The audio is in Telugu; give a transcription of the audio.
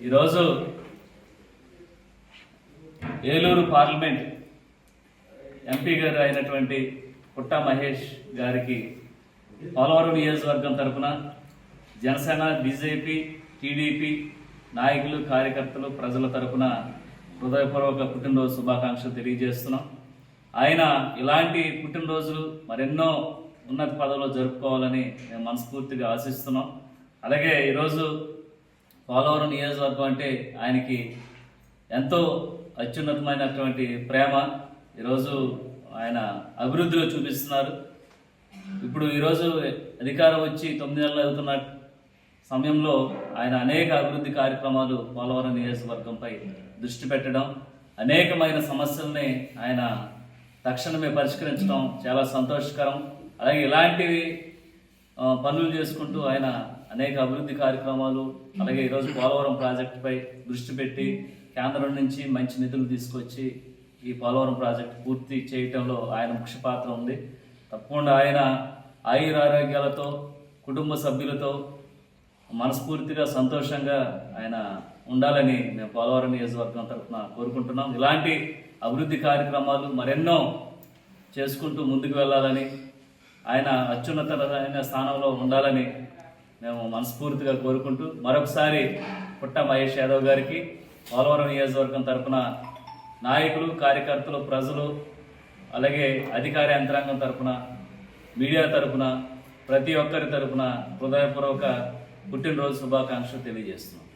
ఈరోజు ఏలూరు పార్లమెంట్ ఎంపీ గారు అయినటువంటి పుట్ట మహేష్ గారికి పోలవరం నియోజకవర్గం తరఫున జనసేన బీజేపీ టీడీపీ నాయకులు కార్యకర్తలు ప్రజల తరఫున హృదయపూర్వక పుట్టినరోజు శుభాకాంక్షలు తెలియజేస్తున్నాం. ఆయన ఇలాంటి పుట్టినరోజులు మరెన్నో ఉన్నత పదవులు జరుపుకోవాలని మేము మనస్ఫూర్తిగా ఆశిస్తున్నాం. అలాగే ఈరోజు పోలవరం నియోజకవర్గం అంటే ఆయనకి ఎంతో అత్యున్నతమైనటువంటి ప్రేమ. ఈరోజు ఆయన అభివృద్ధిలో చూపిస్తున్నారు. ఇప్పుడు ఈరోజు అధికారం వచ్చి తొమ్మిది నెలలు అవుతున్న సమయంలో ఆయన అనేక అభివృద్ధి కార్యక్రమాలు పోలవరం నియోజకవర్గంపై దృష్టి పెట్టడం అనేకమైన సమస్యల్ని ఆయన తక్షణమే పరిష్కరించడం చాలా సంతోషకరం. అలాగే ఇలాంటివి పనులు చేసుకుంటూ ఆయన అనేక అభివృద్ధి కార్యక్రమాలు అలాగే ఈరోజు పోలవరం ప్రాజెక్టుపై దృష్టి పెట్టి కేంద్రం నుంచి మంచి నిధులు తీసుకొచ్చి ఈ పోలవరం ప్రాజెక్టు పూర్తి చేయటంలో ఆయన ముఖ్య పాత్ర ఉంది. తప్పకుండా ఆయన ఆయురారోగ్యాలతో కుటుంబ సభ్యులతో మనస్ఫూర్తిగా సంతోషంగా ఆయన ఉండాలని మేము పోలవరం నియోజకవర్గం తరఫున కోరుకుంటున్నాం. ఇలాంటి అభివృద్ధి కార్యక్రమాలు మరెన్నో చేసుకుంటూ ముందుకు వెళ్ళాలని ఆయన అత్యున్నతమైన స్థానంలో ఉండాలని మేము మనస్ఫూర్తిగా కోరుకుంటూ మరొకసారి పుట్ట మహేష్ యాదవ్ గారికి పోలవరం నియోజకవర్గం తరపున నాయకులు కార్యకర్తలు ప్రజలు అలాగే అధికార యంత్రాంగం తరఫున మీడియా తరపున ప్రతి ఒక్కరి తరపున హృదయపూర్వక పుట్టినరోజు శుభాకాంక్షలు తెలియజేస్తున్నాం.